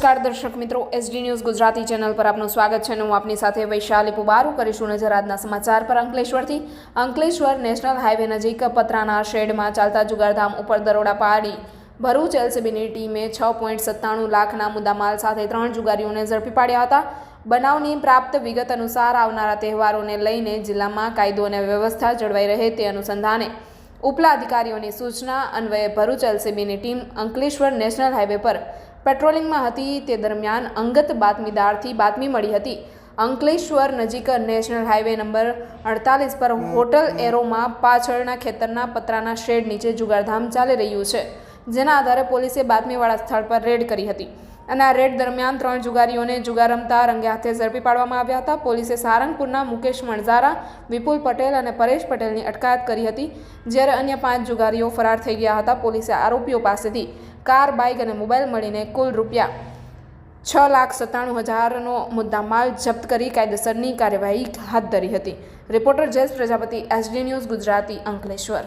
નમસ્કાર દર્શક મિત્રો એસડી ન્યૂઝ ગુજરાતી ચેનલ પર આપનું સ્વાગત છે અને હું આપની સાથે વૈશાલી પુબારું કરીશું નજર આજના સમાચાર પર અંકલેશ્વરથી. અંકલેશ્વર નેશનલ હાઈવે નજીક પતરાના શેડમાં ચાલતા જુગારધામ ઉપર દરોડા પાડી ભરૂચ એલસીબીની ટીમે છ પોઈન્ટ સત્તાણું લાખના મુદ્દામાલ સાથે ત્રણ જુગારીઓને ઝડપી પાડ્યા હતા. બનાવની પ્રાપ્ત વિગત અનુસાર આવનારા તહેવારોને લઈને જિલ્લામાં કાયદો અને વ્યવસ્થા જળવાઈ રહે તે અનુસંધાને. ઉપલા અધિકારીઓની સૂચના અન્વયે ભરૂચ એલસીબીની ટીમ અંકલેશ્વર નેશનલ હાઈવે પર પેટ્રોલિંગમાં હતી તે દરમિયાન અંગત બાતમીદારથી બાતમી મળી હતી. અંકલેશ્વર નજીક નેશનલ હાઈવે નંબર અડતાલીસ પર હોટલ એરોમાં પાછળના ખેતરના પતરાના શેડ નીચે જુગારધામ ચાલી રહ્યું છે. જેના આધારે પોલીસે બાતમીવાળા સ્થળ પર રેડ કરી હતી. અને આ રેડ દરમિયાન ત્રણ જુગારીઓને જુગાર રમતા રંગે હાથે ઝડપી પાડવામાં આવ્યા હતા. પોલીસે સારંગપુરના મુકેશ મણઝારા, વિપુલ પટેલ અને પરેશ પટેલની અટકાયત કરી હતી, જ્યારે અન્ય પાંચ જુગારીઓ ફરાર થઈ ગયા હતા. પોલીસે આરોપીઓ પાસેથી કાર, બાઇક અને મોબાઈલ મળીને કુલ રૂપિયા છ લાખ સત્તાણું હજારનો મુદ્દામાલ જપ્ત કરી કાયદેસરની કાર્યવાહી હાથ ધરી હતી. Reporter Jayesh Prajapati, SD news Gujarati Ankleshwar.